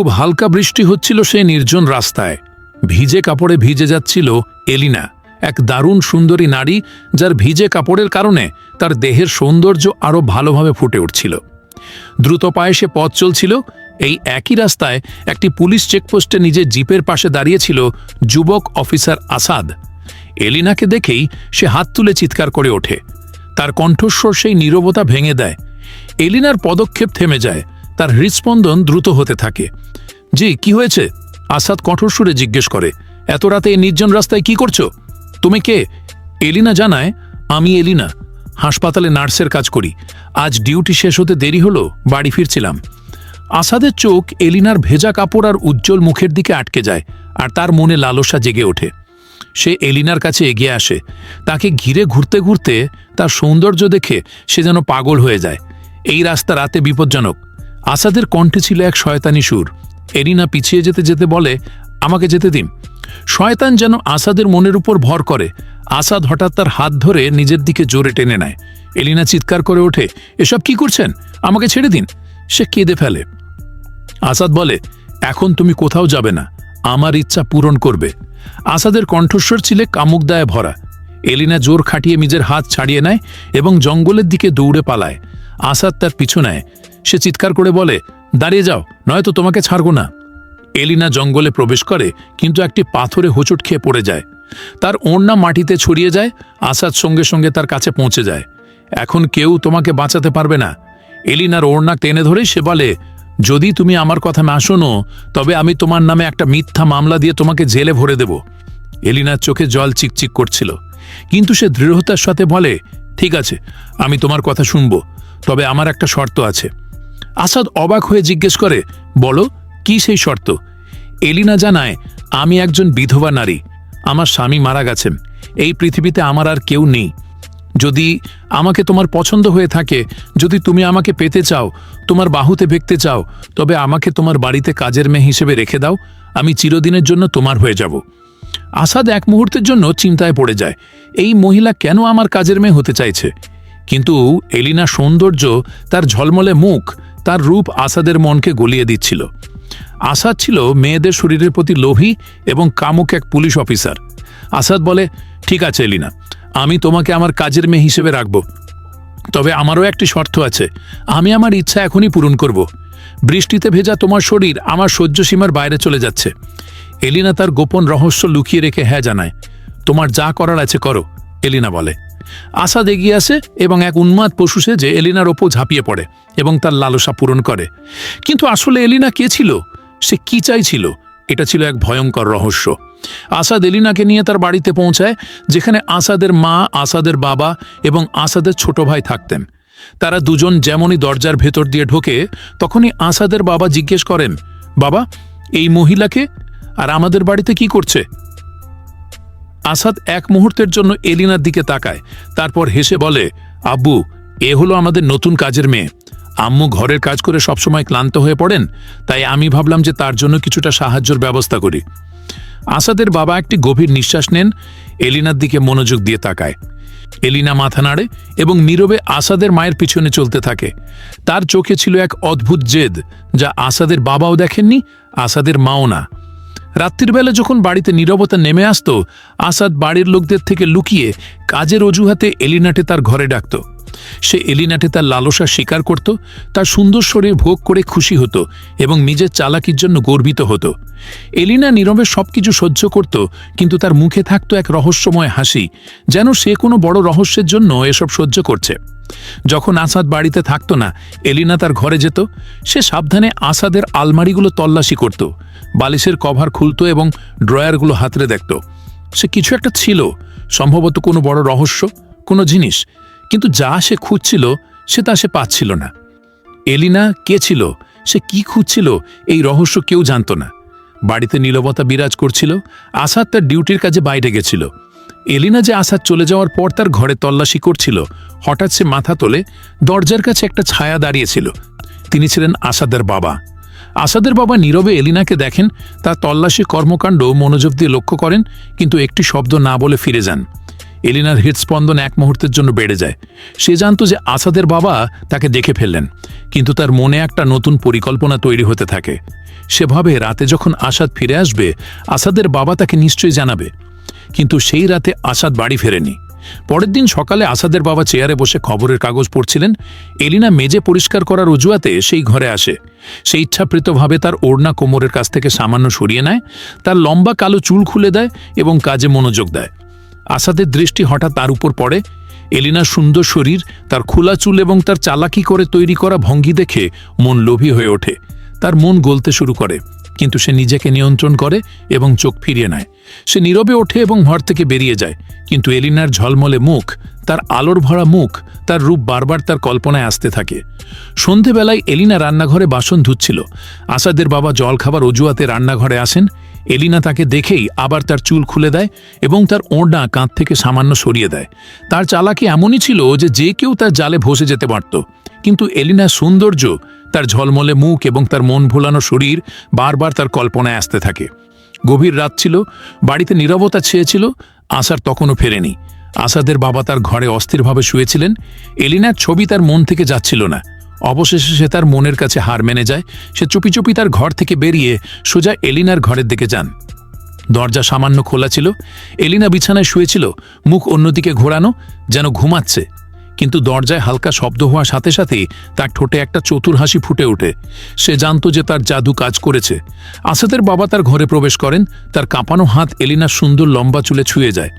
খুব হালকা বৃষ্টি হচ্ছিল সেই নির্জন রাস্তায়। ভিজে কাপড়ে ভিজে যাচ্ছিল এলিনা, এক দারুণ সুন্দরী নারী যার ভিজে কাপড়ের কারণে তার দেহের সৌন্দর্য আরও ভালোভাবে ফুটে উঠছিল। দ্রুত পায়ে সে পথ চলছিল, এই একই রাস্তায় একটি পুলিশ চেকপোস্টে নিজের জিপের পাশে দাঁড়িয়েছিল যুবক অফিসার আসাদ। এলিনাকে দেখেই সে হাত তুলে চিৎকার করে ওঠে। তার কণ্ঠস্বর সেই নীরবতা ভেঙে দেয়। এলিনার পদক্ষেপ থেমে যায়। তার হৃৎস্পন্দন দ্রুত হতে থাকে। জি, কি হয়েছে? আসাদ কঠোর সুরে জিজ্ঞেস করে, এত রাতে নির্জন রাস্তায় কি করছ? তুমি কে? এলিনা জানায়, আমি এলিনা, হাসপাতালে নার্সের কাজ করি। আজ ডিউটি শেষ হতে দেরি হলো, বাড়ি ফিরছিলাম। আসাদের চোখ এলিনার ভেজা কাপড় আর উজ্জ্বল মুখের দিকে আটকে যায়, আর তার মনে লালসা জেগে ওঠে। সে এলিনার কাছে এগিয়ে আসে। তাকে ঘিরে ঘুরতে ঘুরতে তার সৌন্দর্য দেখে সে যেন পাগল হয়ে যায়। এই রাস্তা রাতে বিপজ্জনক। আসাদের কণ্ঠে ছিল এক শয়তানি সুর। এলিনা পিছিয়ে যেতে যেতে বলে, আমাকে যেতে দিন। শয়তান যেন আসাদের মনের উপর ভর করে। আসাদ হঠাৎ তার হাত ধরে নিজের দিকে জোরে টেনে নেয়। এলিনা চিৎকার করে ওঠে, এসব কি করছেন? আমাকে ছেড়ে দিন। সে কেঁদে ফেলে। আসাদ বলে, এখন তুমি কোথাও যাবে না। আমার ইচ্ছা পূরণ করবে। আসাদের কণ্ঠস্বর ছিলে কামুকদায় ভরা। এলিনা জোর খাটিয়ে নিজের হাত ছাড়িয়ে নেয় এবং জঙ্গলের দিকে দৌড়ে পালায়। আসাদ তার পিছু নেয়। সে চিৎকার করে বলে, দাঁড়িয়ে যাও, নয়তো তোমাকে ছাড়ব না। এলিনা জঙ্গলে প্রবেশ করে কিন্তু একটি পাথরে হোঁচট খেয়ে পড়ে যায়। তার ওড়না মাটিতে ছড়িয়ে যায়, আসাদ সঙ্গে সঙ্গে তার কাছে পৌঁছে যায়। এখন কেউ তোমাকে বাঁচাতে পারবে না। এলিনার ওড়না টেনে ধরে সে বলে, যদি তুমি আমার কথা না শোনো, তবে আমি তোমার নামে একটা মিথ্যা মামলা দিয়ে তোমাকে জেলে ভরে দেব। এলিনার চোখে জল চিকচিক করছিল। কিন্তু সে দৃঢ়তার সাথে বলে, ঠিক আছে, আমি তোমার কথা শুনব, তবে আমার একটা শর্ত আছে। আসাদ অবাক হয়ে জিজ্ঞেস করে, বলো, কি সেই শর্ত? এলিনা জানায়, আমি একজন বিধবা নারী। আমার স্বামী মারা গেছেন। এই পৃথিবীতে আমার আর কেউ নেই। যদি আমাকে তোমার পছন্দ হয়ে থাকে, যদি তুমি আমাকে পেতে চাও, তোমার বাহুতে ভেকতে চাও, তবে আমাকে তোমার বাড়িতে কাজের মেয়ে হিসেবে রেখে দাও। আমি চিরদিনের জন্য তোমার হয়ে যাব। আসাদ এক মুহূর্তের জন্য চিন্তায় পড়ে যায়, এই মহিলা কেন আমার কাজের মেয়ে হতে চাইছে? কিন্তু এলিনা সৌন্দর্য তার ঝলমলে মুখ তার রূপ আসাদের মনকে গলিয়ে দিচ্ছিল। আসাদ ছিল মেয়েদের শরীরের প্রতি লোভী এবং কামুক এক পুলিশ অফিসার। আসাদ বলে, ঠিক আছে, এলিনা, আমি তোমাকে আমার কাজের মেয়ে হিসেবে রাখব। তবে আমারও একটি শর্ত আছে, আমি আমার ইচ্ছা এখনই পূরণ করব। বৃষ্টিতে ভেজা তোমার শরীর আমার সহ্য সীমার বাইরে চলে যাচ্ছে। এলিনা তার গোপন রহস্য লুকিয়ে রেখে হ্যাঁ জানায়, তোমার যা করার আছে করো। এলিনা বলে। আসাদ এগিয়ে আসে এবং এক উন্মাদ পশু সেজে এলিনার ওপর ঝাঁপিয়ে পড়ে এবং তার লালসা পূরণ করে। কিন্তু আসলে এলিনা কে ছিল? সে কি চাইছিল? এটা ছিল এক ভয়ঙ্কর রহস্য। আসাদ এলিনাকে নিয়ে তার বাড়িতে পৌঁছায়, যেখানে আসাদের মা, আসাদের বাবা এবং আসাদের ছোট ভাই থাকতেন। তারা দুজন যেমনই দরজার ভেতর দিয়ে ঢোকে, তখনই আসাদের বাবা জিজ্ঞেস করেন, বাবা, এই মহিলাকে আর আমাদের বাড়িতে কি করছে? আসাদ এক মুহূর্তের জন্য এলিনার দিকে তাকায়, তারপর হেসে বলে, আব্বু, এ হলো আমাদের নতুন কাজের মেয়ে। আম্মু ঘরের কাজ করে সবসময় ক্লান্ত হয়ে পড়েন, তাই আমি ভাবলাম যে তার জন্য কিছুটা সাহায্যের ব্যবস্থা করি। আসাদের বাবা একটি গভীর নিঃশ্বাস নেন, এলিনার দিকে মনোযোগ দিয়ে তাকায়। এলিনা মাথা নাড়ে এবং নীরবে আসাদের মায়ের পিছনে চলতে থাকে। তার চোখে ছিল এক অদ্ভুত জেদ, যা আসাদের বাবাও দেখেননি, আসাদের মাও না। রাত্রির বেলা যখন বাড়িতে নীরবতা নেমে আসত, আসাদ বাড়ির লোকদের থেকে লুকিয়ে কাজের অজুহাতে এলিনাটে তার ঘরে ডাকত। সে এলিনাটে তার লালসা স্বীকার করত, তার সুন্দর শরীর ভোগ করে খুশি হতো এবং নিজের চালাকির জন্য গর্বিত হতো। এলিনা নীরবে সবকিছু সহ্য করত, কিন্তু তার মুখে থাকত এক রহস্যময় হাসি, যেন সে কোনো বড় রহস্যের জন্য এসব সহ্য করছে। যখন আসাদ বাড়িতে থাকতো না, এলিনা তার ঘরে যেত, সে সাবধানে আসাদের আলমারিগুলো তল্লাশি করত, বালিশের কভার খুলতো এবং ড্রয়ারগুলো হাতড়ে দেখত। সে কিছু একটা ছিল, সম্ভবত কোনো বড় রহস্য, কোনো জিনিস, কিন্তু যা সে খুঁজছিল, সে তা সে পাচ্ছিল না। এলিনা কে ছিল, সে কি খুঁজছিল, এই রহস্য কেউ জানত না। বাড়িতে নীলবতা বিরাজ করছিল, আসাদ তার ডিউটির কাজে বাইরে গেছিল। এলিনা যে আসাদ চলে যাওয়ার পর তার ঘরে তল্লাশি করছিল। হঠাৎ সে মাথা তোলে দরজার কাছে একটা ছায়া দাঁড়িয়েছিল। তিনি ছিলেন আসাদের বাবা। আসাদের বাবা নীরবে এলিনাকে দেখেন, তার তল্লাশি কর্মকাণ্ড মনোযোগ দিয়ে লক্ষ্য করেন, কিন্তু একটি শব্দ না বলে ফিরে যান। এলিনার হৃদস্পন্দন এক মুহূর্তের জন্য বেড়ে যায়। সে জানত যে আসাদের বাবা তাকে দেখে ফেললেন, কিন্তু তার মনে একটা নতুন পরিকল্পনা তৈরি হতে থাকে। সেভাবে রাতে যখন আসাদ ফিরে আসবে, আসাদের বাবা তাকে নিশ্চয়ই জানাবে। কিন্তু সেই রাতে আসাদ বাড়ি ফেরেনি। পরের দিন সকালে আসাদের বাবা চেয়ারে বসে খবরের কাগজ পড়ছিলেন। এলিনা মেজে পরিষ্কার করার অজুয়াতে সেই ঘরে আসে। সে ইচ্ছাকৃতভাবে তার ওড়না কোমরের কাছ থেকে সামান্য সরিয়ে নেয়, তার লম্বা কালো চুল খুলে দেয় এবং কাজে মনোযোগ দেয়। আসাদের দৃষ্টি হঠাৎ তার উপর পড়ে। এলিনার সুন্দর শরীর, তার খোলা চুল এবং তার চালাকি করে তৈরি করা ভঙ্গি দেখে মন লোভী হয়ে ওঠে। তার মন গলতে শুরু করে। কিন্তু সে নিজেকে নিয়ন্ত্রণ করে এবং চোখ ফিরিয়ে নেয়। সে নীরবে ওঠে এবং ঘর থেকে বেরিয়ে যায়। কিন্তু এলিনার ঝলমলে মুখ, তার আলোর ভরা মুখ, তার রূপ বারবার তার কল্পনায় আসতে থাকে। সন্ধেবেলায় এলিনা রান্নাঘরে বাসন ধুচ্ছিল। আসাদের বাবা জল খাবার অজুয়াতে রান্নাঘরে আসেন। এলিনা তাকে দেখেই আবার তার চুল খুলে দেয় এবং তার ওড়না কাঁধ থেকে সামান্য সরিয়ে দেয়। তার চালাকি এমনই ছিল যে যে কেউ তার জালে ভসে যেতে পারত। কিন্তু এলিনার সৌন্দর্য তার ঝলমলে মুখ এবং তার মন ভোলানো শরীর বারবার তার কল্পনায় আসতে থাকে। গভীর রাত ছিল, বাড়িতে নীরবতা ছেয়েছিল, আশার তখনও ফেরেনি। আশাদের বাবা তার ঘরে অস্থিরভাবে শুয়েছিলেন। এলিনার ছবি তার মন থেকে যাচ্ছিল না। অবশেষে সে তার মনের কাছে হার মেনে যায়। সে চুপি চুপি তার ঘর থেকে বেরিয়ে সোজা এলিনার ঘরের দিকে যান। দরজা সামান্য খোলা ছিল। এলিনা বিছানায় শুয়েছিল, মুখ অন্যদিকে ঘোরানো, যেন ঘুমাচ্ছে। কিন্তু দরজায় হালকা শব্দ হওয়ার সাথে সাথে তার ঠোঁটে একটা চতুর হাসি ফুটে ওঠে। সে জানত যে তার জাদু কাজ করেছে। আসাদের বাবা তার ঘরে প্রবেশ করেন, তার কাঁপানো হাত এলিনার সুন্দর লম্বা চুলে ছুঁয়ে যায়।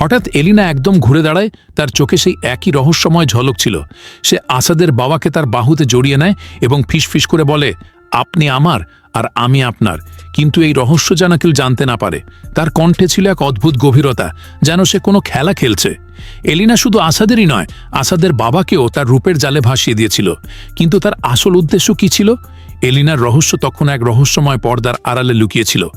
হঠাৎ এলিনা একদম ঘুরে দাঁড়ায়, তার চোখে সেই একই রহস্যময় ঝলক ছিল। সে আসাদের বাবাকে তার বাহুতে জড়িয়ে নেয় এবং ফিসফিস করে বলে আপনি আমার আর আমি আপনার। কিন্তু এই রহস্য যেন কেউ জানতে না পারে। তার কণ্ঠে ছিল এক অদ্ভুত গভীরতা, যেন সে কোনো খেলা খেলছে। এলিনা শুধু আসাদেরই নয়, আসাদের বাবাকেও তার রূপের জালে ভাসিয়ে দিয়েছিল। কিন্তু তার আসল উদ্দেশ্য কি ছিল? এলিনার রহস্য তখন এক রহস্যময় পর্দার আড়ালে লুকিয়েছিল।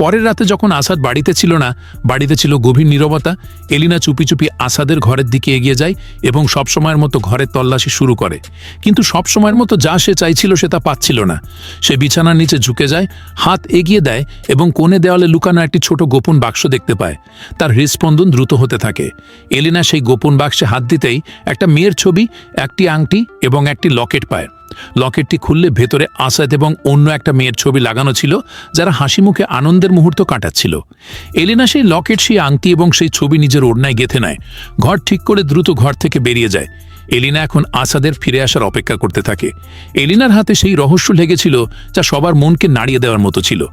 পরের রাতে যখন আসাদ বাড়িতে ছিল না, বাড়িতে ছিল গভীর নীরবতা, এলিনা চুপি চুপি আসাদের ঘরের দিকে এগিয়ে যায় এবং সবসময়ের মতো ঘরের তল্লাশি শুরু করে। কিন্তু সবসময়ের মতো যা সে চাইছিল সে তা পাচ্ছিল না। সে বিছানার নিচে ঝুঁকে যায়, হাত এগিয়ে দেয় এবং কোণে দেওয়ালে লুকানো একটি ছোট গোপন বাক্স দেখতে পায়। তার হৃদস্পন্দন দ্রুত হতে থাকে। এলিনা সেই গোপন বাক্সে হাত দিতেই একটা মেয়ের ছবি, একটি আংটি এবং একটি লকেট পায়। লকেটটি খুললে ভেতরে আসাদ এবং অন্য একটা মেয়ের ছবি লাগানো ছিল, যারা হাসি মুখে আনন্দের মুহূর্ত কাটাচ্ছিল। এলিনা সেই লকেট, সেই আংটি এবং সেই ছবি নিজের ওড়নায় গেথে নেয়। ঘর ঠিক করে দ্রুত ঘর থেকে বেরিয়ে যায়। এলিনা এখন আসাদের ফিরে আসার অপেক্ষা করতে থাকে। এলিনার হাতে সেই রহস্য লেগেছিল, যা সবার মনকে নাড়িয়ে দেওয়ার মতো ছিল।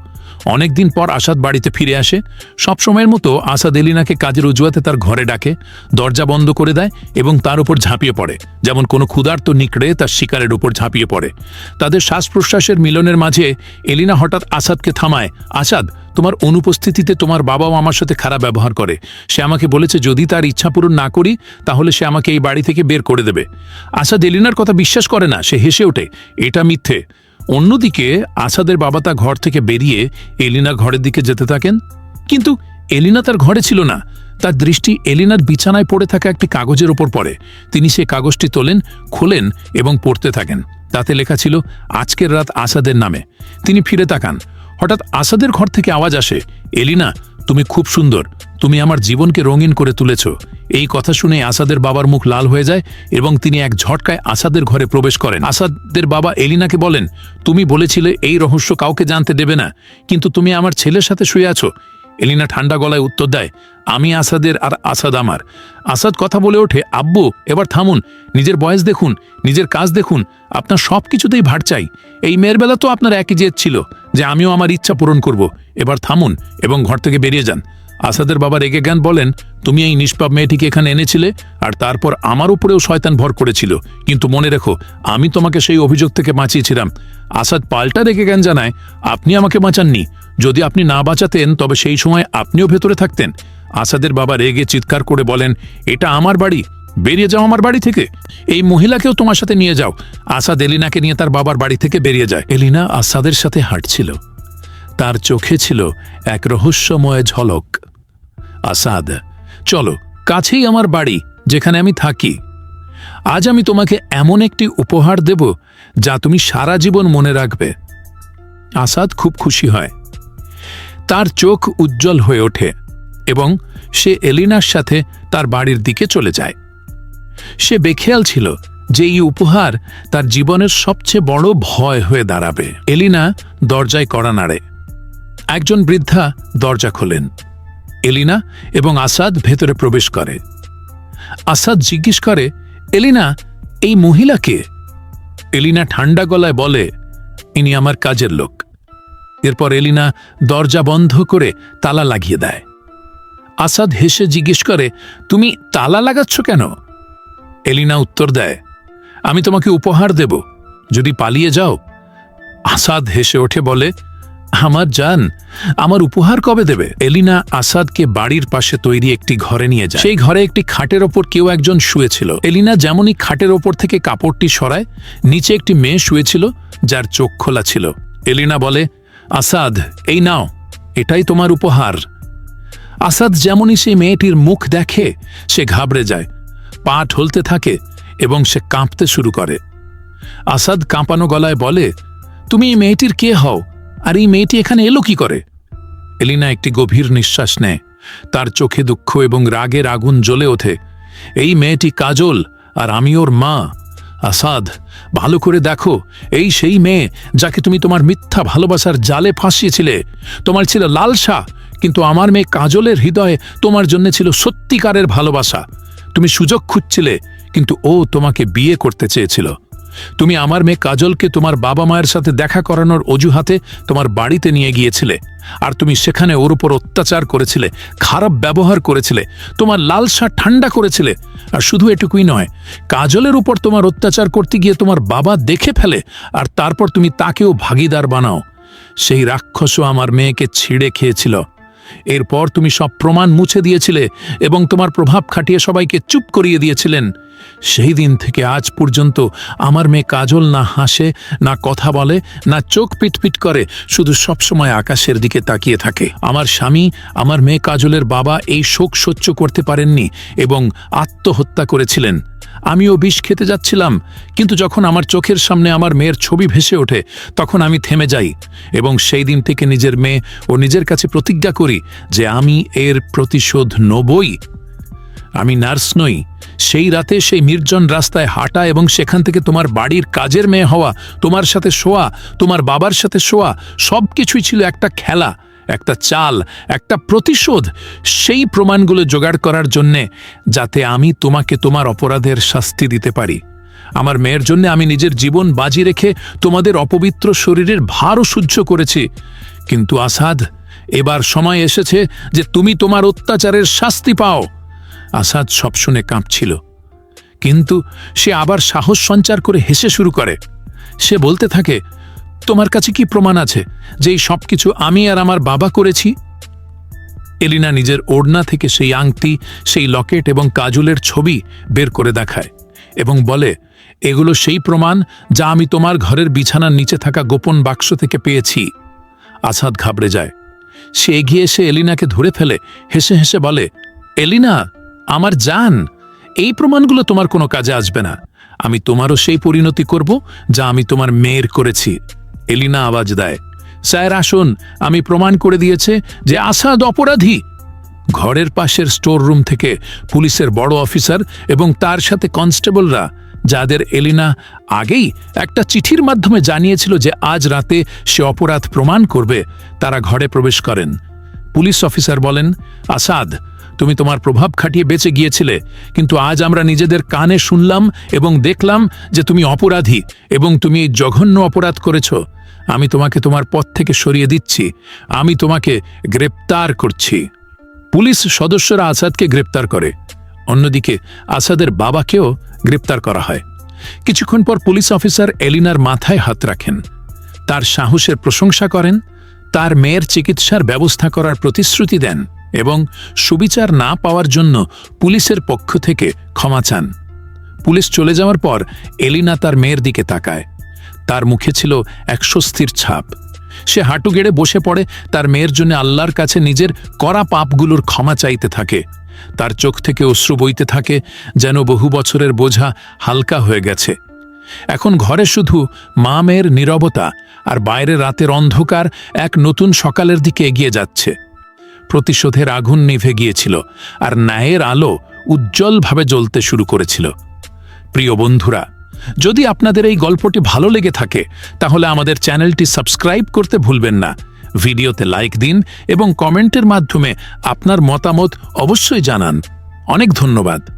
অনেকদিন পর আসাদ বাড়িতে ফিরে আসে। সব সময়ের মতো আসাদ এলিনাকে কাজের উজুয়াতে তার ঘরে ডাকে, দরজা বন্ধ করে দেয় এবং তার উপর ঝাঁপিয়ে পড়ে। যেমন কোনো ক্ষুধার্ত নিকড়ে তার শিকারের উপর ঝাঁপিয়ে পড়ে। তাদের শ্বাস প্রশ্বাসের মিলনের মাঝে এলিনা হঠাৎ আসাদকে থামায়, আসাদ, তোমার অনুপস্থিতিতে তোমার বাবাও আমার সাথে খারাপ ব্যবহার করে। সে আমাকে বলেছে, যদি তার ইচ্ছা পূরণ না করি, তাহলে সে আমাকে এই বাড়ি থেকে বের করে দেবে। আসাদ এলিনার কথা বিশ্বাস করে না, সে হেসে ওঠে, এটা মিথ্যে। অন্যদিকে আসাদের বাবা তা ঘর থেকে বেরিয়ে এলিনা ঘরের দিকে যেতে থাকেন। কিন্তু এলিনা তার ঘরে ছিল না। তার দৃষ্টি এলিনার বিছানায় পড়ে থাকা একটি কাগজের ওপর পড়ে। তিনি সেই কাগজটি তোলেন, খোলেন এবং পড়তে থাকেন। তাতে লেখা ছিল, আজকের রাত আসাদের নামে। তিনি ফিরে তাকান। হঠাৎ আসাদের ঘর থেকে আওয়াজ আসে, এলিনা, তুমি খুব সুন্দর। তুমি আমার জীবনকে রঙিন করে তুলেছ। এই কথা শুনে আসাদের বাবার মুখ লাল হয়ে যায় এবং তিনি এক ঝটকায় আসাদের ঘরে প্রবেশ করেন। আসাদের বাবা এলিনাকে বলেন, তুমি বলেছিলে এই রহস্য কাউকে জানতে দেবে না, কিন্তু তুমি আমার ছেলের সাথে শুয়ে আছো। এলিনা ঠান্ডা গলায় উত্তর দেয়, আমি আসাদের আর আসাদ আমার। আসাদ কথা বলে ওঠে, আব্বু, এবার থামুন, নিজের বয়স দেখুন, নিজের কাজ দেখুন, আপনার সব কিছুতেই ভাট চাই। এই মেয়ের বেলা তো আপনার একই জেদ ছিল যে আমিও আমার ইচ্ছা পূরণ করব। এবার থামুন এবং ঘর থেকে বেরিয়ে যান। আসাদের বাবা রেগে জ্ঞান বলেন, তুমি এই নিষ্পাপ মেয়েটিকে এখানে এনেছিলে আর তারপর আমার উপরেও শয়তান ভর করেছিল। কিন্তু মনে রেখো, আমি তোমাকে সেই অভিযোগ থেকে বাঁচিয়েছিলাম। আসাদ পাল্টা রেগে জ্ঞান জানায়, আপনি আমাকে বাঁচাননি। যদি আপনি না বাঁচাতেন, তবে সেই সময় আপনিও ভেতরে থাকতেন। আসাদের বাবা রেগে চিৎকার করে বলেন, এটা আমার বাড়ি। বেরিয়ে যাও আমার বাড়ি থেকে। এই মহিলাকেও তোমার সাথে নিয়ে যাও। আসাদ এলিনাকে নিয়ে তার বাবার বাড়ি থেকে বেরিয়ে যায়। এলিনা আসাদের সাথে হাঁটছিল। তার চোখে ছিল এক রহস্যময় ঝলক। আসাদ, চলো, কাছেই আমার বাড়ি, যেখানে আমি থাকি। আজ আমি তোমাকে এমন একটি উপহার দেব, যা তুমি সারা জীবন মনে রাখবে। আসাদ খুব খুশি হয়। তার চোখ উজ্জ্বল হয়ে ওঠে এবং সে এলিনার সাথে তার বাড়ির দিকে চলে যায়। সে বেখেয়াল ছিল যে এই উপহার তার জীবনের সবচেয়ে বড় ভয় হয়ে দাঁড়াবে। এলিনা দরজায় কড়া নাড়ে। একজন বৃদ্ধা দরজা খোলেন। এলিনা এবং আসাদ ভেতরে প্রবেশ করে। আসাদ জিজ্ঞেস করে, এলিনা, এই মহিলাকে এলিনা ঠান্ডা গলায় বলে, ইনি আমার কাজের লোক। এরপর এলিনা দরজা বন্ধ করে তালা লাগিয়ে দেয়। আসাদ হেসে জিজ্ঞেস করে, তুমি তালা লাগাচ্ছ কেন? এলিনা উত্তর দেয়, আমি তোমাকে উপহার দেব, যদি পালিয়ে যাও। আসাদ হেসে ওঠে বলে আমার জান, আমার উপহার কবে দেবে? এলিনা আসাদকে বাড়ির পাশে তৈরি একটি ঘরে নিয়ে যায়। সেই ঘরে একটি খাটের ওপর কেউ একজন শুয়েছিল। এলিনা যেমনই খাটের ওপর থেকে কাপড়টি সরায়, নিচে একটি মেয়ে শুয়েছিল, যার চোখ খোলা ছিল। এলিনা বলে, আসাদ, এই নাও, এটাই তোমার উপহার। আসাদ যেমনই সেই মেয়েটির মুখ দেখে, সে ঘাবড়ে যায়, পা ঢলতে থাকে এবং সে কাঁপতে শুরু করে। আসাদ কাঁপানো গলায় বলে, তুমি এই মেয়েটির কে হও? আর এই মেয়েটি এখানে এলো কি করে? এলিনা একটি গভীর নিঃশ্বাস নেয়। তার চোখে দুঃখ এবং রাগের আগুন জ্বলে ওঠে। এই মেয়েটি কাজল আর আমি ওর মা। আসাদ, ভালো করে দেখো, এই সেই মেয়ে যাকে তুমি তোমার মিথ্যা ভালোবাসার জালে ফাঁসিয়েছিলে। তোমার ছিল লালসা কিন্তু আমার মেয়ে কাজলের হৃদয়ে তোমার জন্য ছিল সত্যিকারের ভালোবাসা। তুমি সুযোগ খুঁজছিলে, কিন্তু ও তোমাকে বিয়ে করতে চেয়েছিল। তুমি আমার মেয়ে কাজলকে তোমার বাবা মায়ের সাথে দেখা করানোর অজুহাতে তোমার বাড়িতে নিয়ে গিয়েছিলে। আর তুমি সেখানে ওর উপর অত্যাচার করেছিলে, খারাপ ব্যবহার করেছিলে, তোমার লালসা ঠান্ডা করেছিলে। আর শুধু এটুকুই নয়, কাজলের উপর তোমার অত্যাচার করতে গিয়ে তোমার বাবা দেখে ফেলে, আর তারপর তুমি তাকেও ভাগিদার বানাও। সেই রাক্ষসও আমার মেয়েকে ছিঁড়ে খেয়েছিল। এরপর তুমি সব প্রমাণ মুছে দিয়েছিলে এবং তোমার প্রভাব খাটিয়ে সবাইকে চুপ করিয়ে দিয়েছিলেন। সেই দিন থেকে আজ পর্যন্ত আমার মেয়ে কাজল না হাসে, না কথা বলে, না চোখ পিটপিট করে, শুধু সবসময় আকাশের দিকে তাকিয়ে থাকে। আমার স্বামী, আমার মেয়ে কাজলের বাবা এই শোক সহ্য করতে পারেননি এবং আত্মহত্যা করেছিলেন। আমিও বিষ খেতে যাচ্ছিলাম, কিন্তু যখন আমার চোখের সামনে আমার মেয়ের ছবি ভেসে ওঠে, তখন আমি থেমে যাই এবং সেই দিন থেকে নিজের মেয়ে ও নিজের কাছে প্রতিজ্ঞা করি যে আমি এর প্রতিশোধ নবই। আমি নার্স নই, সেই রাতে সেই নির্জন রাস্তায় হাঁটা এবং সেখান থেকে তোমার বাড়ির কাজের মেয়ে হওয়া, তোমার সাথে শোয়া, তোমার বাবার সাথে শোয়া সব কিছুই ছিল একটা খেলা। একটা চাল, একটা প্রতিশোধ, সেই প্রমাণগুলো জোগাড় করার জন্যে যাতে আমি তোমাকে তোমার অপরাধের শাস্তি দিতে পারি। আমার মেয়ের জন্য আমি নিজের জীবন বাজি রেখে তোমাদের অপবিত্র শরীরের ভারও সহ্য করেছি। কিন্তু আসাদ, এবার সময় এসেছে যে তুমি তোমার অত্যাচারের শাস্তি পাও। আসাদ সব শুনে কাঁপছিল। কিন্তু সে আবার সাহস সঞ্চার করে হেসে শুরু করে। সে বলতে থাকে তোমার কাছে কি প্রমাণ আছে যে এই সব কিছু আমি আর আমার বাবা করেছি? এলিনা নিজের ওড়না থেকে সেই আংটি, সেই লকেট এবং কাজুলের ছবি বের করে দেখায় এবং বলে, এগুলো সেই প্রমাণ যা আমি তোমার ঘরের বিছানার নিচে থাকা গোপন বাক্স থেকে পেয়েছি। আসাদ ঘাবড়ে যায়। সে এগিয়ে এসে এলিনাকে ধরে ফেলে, হেসে হেসে বলে, এলিনা, আমার জান, এই প্রমাণগুলো তোমার কোনো কাজে আসবে না। আমি তোমারও সেই পরিণতি করব যা আমি তোমার মেয়ের করেছি। এলিনা আওয়াজ দেয়, স্যার, আসুন। আমি প্রমাণ করে দিয়েছে যে আসাদ অপরাধী। ঘরের পাশের স্টোর রুম থেকে পুলিশের বড় অফিসার এবং তার সাথে কনস্টেবলরা, যাদের এলিনা আগেই একটা চিঠির মাধ্যমে জানিয়েছিল যে আজ রাতে সে অপরাধ প্রমাণ করবে, তারা ঘরে প্রবেশ করেন। পুলিশ অফিসার বলেন, আসাদ, তুমি তোমার প্রভাব খাটিয়ে বেঁচে গিয়েছিলে, কিন্তু আজ আমরা নিজেদের কানে শুনলাম এবং দেখলাম যে তুমি অপরাধী এবং তুমি জঘন্য অপরাধ করেছ। আমি তোমাকে তোমার পথ থেকে সরিয়ে দিচ্ছি। আমি তোমাকে গ্রেপ্তার করছি। পুলিশ সদস্যরা আসাদকে গ্রেপ্তার করে। অন্যদিকে আসাদের বাবাকেও গ্রেপ্তার করা হয়। কিছুক্ষণ পর পুলিশ অফিসার এলিনার মাথায় হাত রাখেন। তার সাহসের প্রশংসা করেন, তার মেয়ের চিকিৎসার ব্যবস্থা করার প্রতিশ্রুতি দেন এবং সুবিচার না পাওয়ার জন্য পুলিশের পক্ষ থেকে ক্ষমা চান। পুলিশ চলে যাওয়ার পর এলিনা তার মেয়ের দিকে তাকায়। তার মুখে ছিল এক স্বস্তির ছাপ। সে হাঁটু গেড়ে বসে পড়ে, তার মেয়ের জন্য আল্লাহর কাছে নিজের করা পাপগুলোর ক্ষমা চাইতে থাকে। তার চোখ থেকে অশ্রু বইতে থাকে, যেন বহু বছরের বোঝা হালকা হয়ে গেছে। এখন ঘরে শুধু মা মেয়ের নীরবতা আর বাইরে রাতের অন্ধকার এক নতুন সকালের দিকে এগিয়ে যাচ্ছে। প্রতিশোধের আগুন নিভে গিয়েছিল আর ন্যায়ের আলো উজ্জ্বলভাবে জ্বলতে শুরু করেছিল। প্রিয় বন্ধুরা যদি আপনাদের এই গল্পটি ভালো লেগে থাকে, তাহলে আমাদের চ্যানেলটি সাবস্ক্রাইব করতে ভুলবেন না। ভিডিওতে লাইক দিন এবং কমেন্টের মাধ্যমে আপনার মতামত অবশ্যই জানান। অনেক ধন্যবাদ।